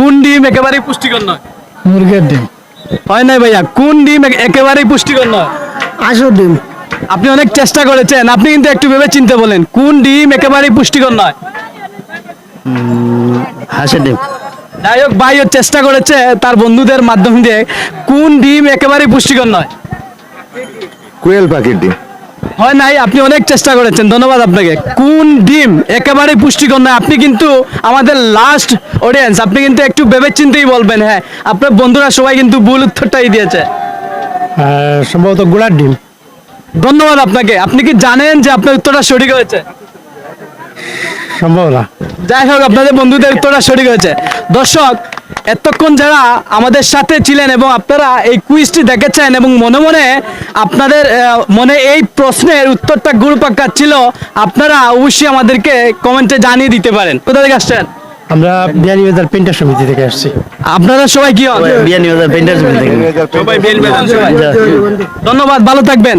কোন ডিম একেবারেই পুষ্টিকর নয়? মুরগির ডিম। হয় নাই ভাইয়া? কোন ডিম একেবারেই পুষ্টিকর নয়? আসো ডিম। আপনি অনেক চেষ্টা করেছেন আপনি কিন্তু একটু ভেবে চিন্তে বলেন কোন ডিম একেবারেই পুষ্টিকর নয়? হাঁসের ডিম। যাই হোক ভাইও চেষ্টা করেছে তার বন্ধুদের মাধ্যম দিয়ে কোন ডিম একেবারেই পুষ্টিকর নয়? কোয়েল পাখির ডিম। হয় নাই আপনি অনেক চেষ্টা করেছেন ধন্যবাদ আপনাকে। কোন ডিম একেবারেই পুষ্টিকর নয় আপনি কিন্তু আমাদের লাস্ট অডিয়েন্স আপনি কিন্তু একটু ভেবে চিন্তেই বলবেন হ্যাঁ আপনার বন্ধুরা সবাই কিন্তু ভুল উত্তরটাই দিয়েছে। সম্ভবত গোড়ার ডিম। ধন্যবাদ আপনাকে আপনি কি জানেন যে আপনার উত্তরটা সঠিক হয়েছে? সম্ভব না। যাই হোক আপনাদের বন্ধুদের উত্তরটা সঠিক হয়েছে দর্শক এতক্ষণ যারা আমাদের সাথে ছিলেন এবং আপনারা এই কুইজটি দেখেছেন এবং মনে মনে আপনাদের মনে এই প্রশ্নের উত্তরটা গুরুপাক্কা ছিল আপনারা অবশ্যই আমাদেরকে কমেন্টে জানিয়ে দিতে পারেন। কোথা থেকে আসছেন? আমরা বিয়ানীবাজার পেন্টার সমিতি থেকে আসছি। আপনারা সবাই কি হন? বিয়ানীবাজার পেন্টার সমিতি থেকে। ধন্যবাদ ভালো থাকবেন।